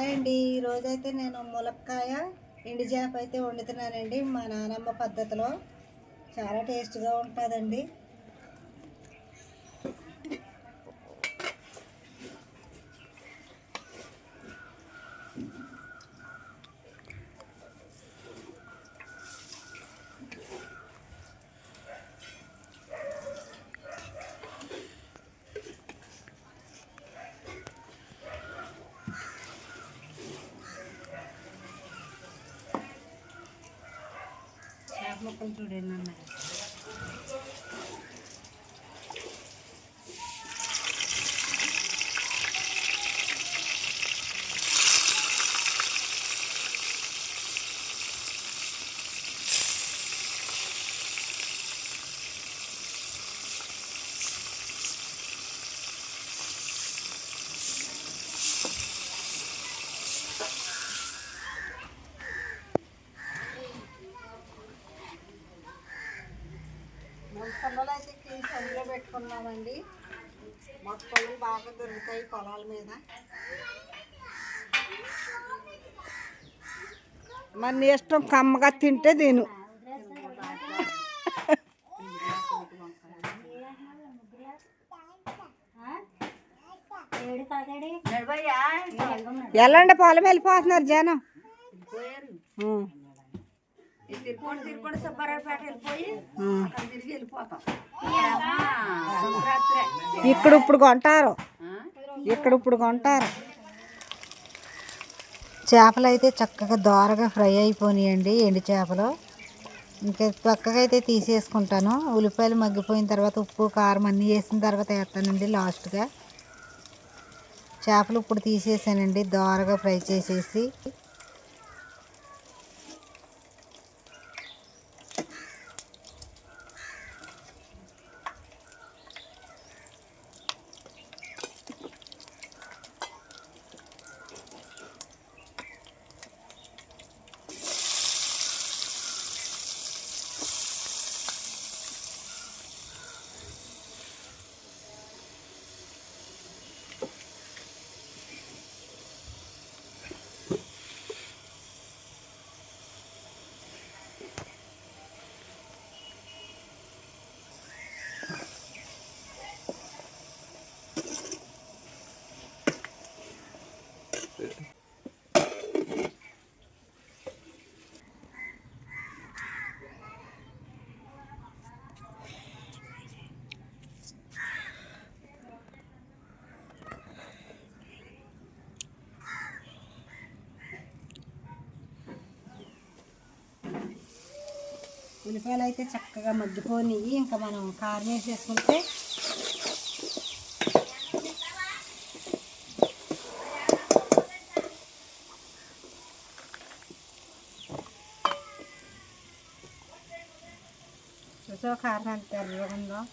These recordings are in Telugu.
హాయ్ అండి. ఈరోజైతే నేను ములక్కాయ ఎండి చేప అయితే వండుతున్నానండి మా నానమ్మ పద్ధతిలో. చాలా టేస్ట్గా ఉంటుందండి. ముక్కలు చూడండి అన్న మొక్కలు అయితే అందులో పెట్టుకున్నామండి. మొక్కలు బాగా దొరుకుతాయి పొలాల మీద. మరి నీ ఇష్టం కమ్మగా తింటే తిను. ఎల్లండి పొలం వెళ్ళిపోతున్నారు జనం. ఉం. తిరుపతి తిరుపతి సుబ్బారావుపేట వెళ్ళిపోయి ఉం. అక్కడ తిరిగి వెళ్ళిపోతాం. ఇక్కడ ఇప్పుడు కొంటారు. ఇక్కడ ఇప్పుడు కొంటారు. చేపలు అయితే చక్కగా దోరగా ఫ్రై అయిపోయినాయండి ఎండు చేపలు. ఇంకా పక్కగా అయితే తీసేసుకుంటాను. ఉల్లిపాయలు మగ్గిపోయిన తర్వాత ఉప్పు కారం అన్నీ వేసిన తర్వాత వేస్తానండి లాస్ట్గా. చేపలు ఇప్పుడు తీసేసానండి దోరగా ఫ్రై చేసేసి. ఉల్లిపాయలు అయితే చక్కగా మగ్గిపోయి ఇంకా మనం కారం వేసేసుకుంటే โซคาทันแต่เรียนเนาะ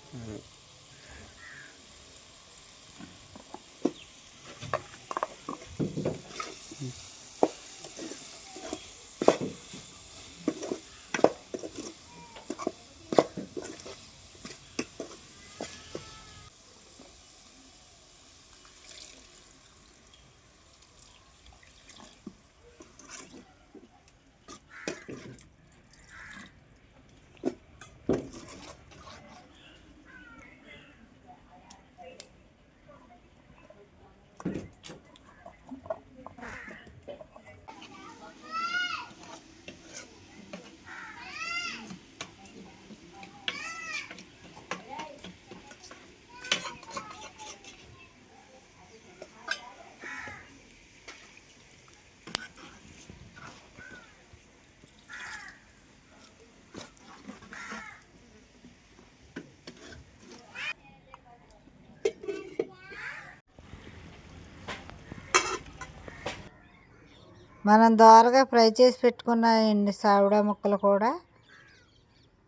మనం దోరగా ఫ్రై చేసి పెట్టుకున్న ఎండి సావిడ ముక్కలు కూడా.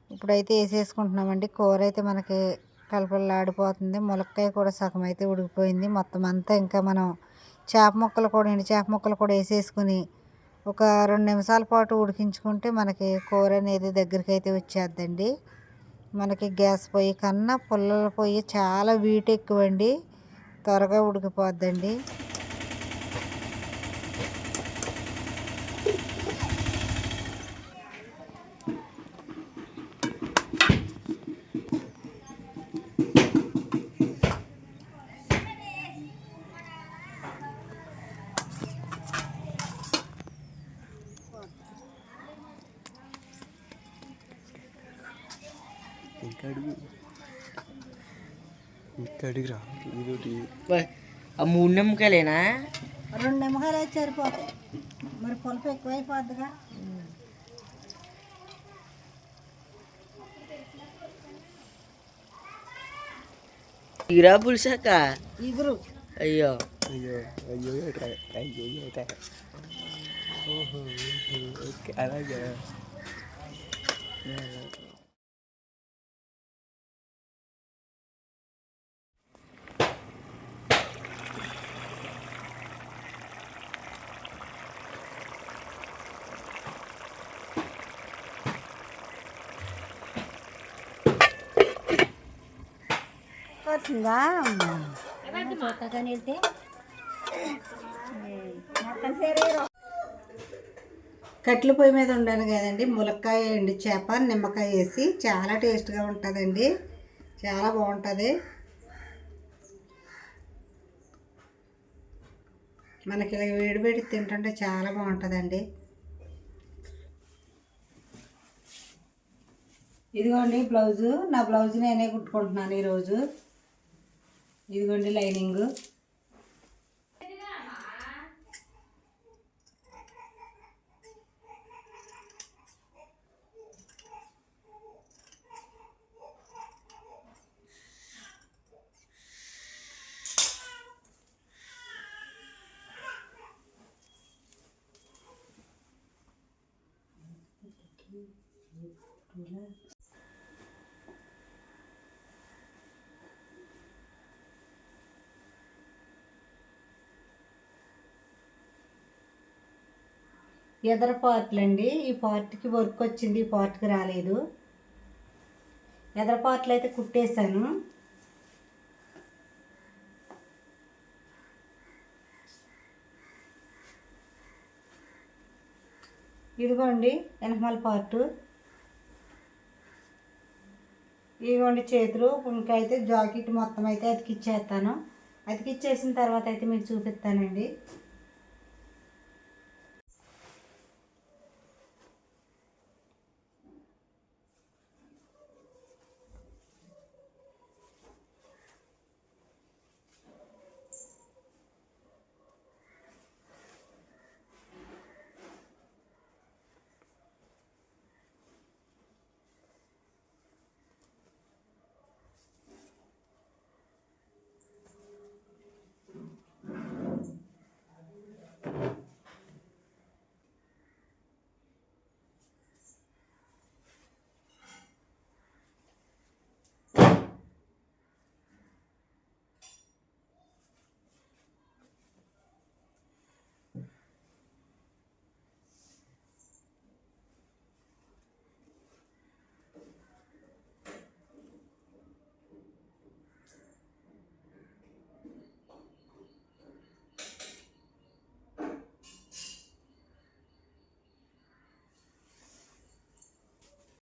ఇప్పుడైతే వేసేసుకుంటున్నామండి. కూర అయితే మనకి కలపలాడిపోతుంది ములక్కాయ కూడా సగం అయితే ఉడికిపోయింది. మొత్తం అంతా ఇంకా మనం చేప ముక్కలు కూడా ఎండి చేప ముక్కలు కూడా వేసేసుకుని ఒక రెండు నిమిషాల పాటు ఉడికించుకుంటే మనకి కూర అనేది దగ్గరికి అయితే వచ్చేద్దండి. మనకి గ్యాస్ పొయ్యి కన్నా పుల్లల పొయ్యి చాలా వీట్ ఎక్కువండి. త్వరగా ఉడికిపోద్దండి. కడుగు కడుగురా ఇది ఆ మూడు నిమ్మకాయలేనా? రెండు నిమ్మకాయలు అయితే సరిపోతాయి. మరి పులుపు ఎక్కువైపోద్దిగా. ఇరా పులిసాక? ఇగురు. అయ్యో. అయ్యో అయ్యో అయ్యో. ఓహో ఓహో, వచ్చిందా? కట్టెల పొయ్యి మీద ఉండాను కదండి. ములక్కాయ ఎండి చేప నిమ్మకాయ వేసి చాలా టేస్ట్గా ఉంటుందండి. చాలా బాగుంటుంది. మనకి ఇలా వేడి వేడి తింటుంటే చాలా బాగుంటుందండి. ఇదిగోండి బ్లౌజు. నా బ్లౌజ్ నేనే కుట్టుకుంటున్నాను ఈరోజు. ఇదిగోండి లైనింగు. ఎదర పార్ట్లు అండి ఈ పార్ట్కి వర్క్ వచ్చింది ఈ పార్ట్కి రాలేదు. ఎదర పార్ట్లు అయితే కుట్టేశాను. ఇదిగోండి వెనకమాల పార్టు. ఇదిగోండి చేతులు. ఇంకా అయితే జాకెట్ మొత్తం అయితే అతికిచ్చేస్తాను. అతికిచ్చేసిన తర్వాత అయితే మీకు చూపిస్తానండి.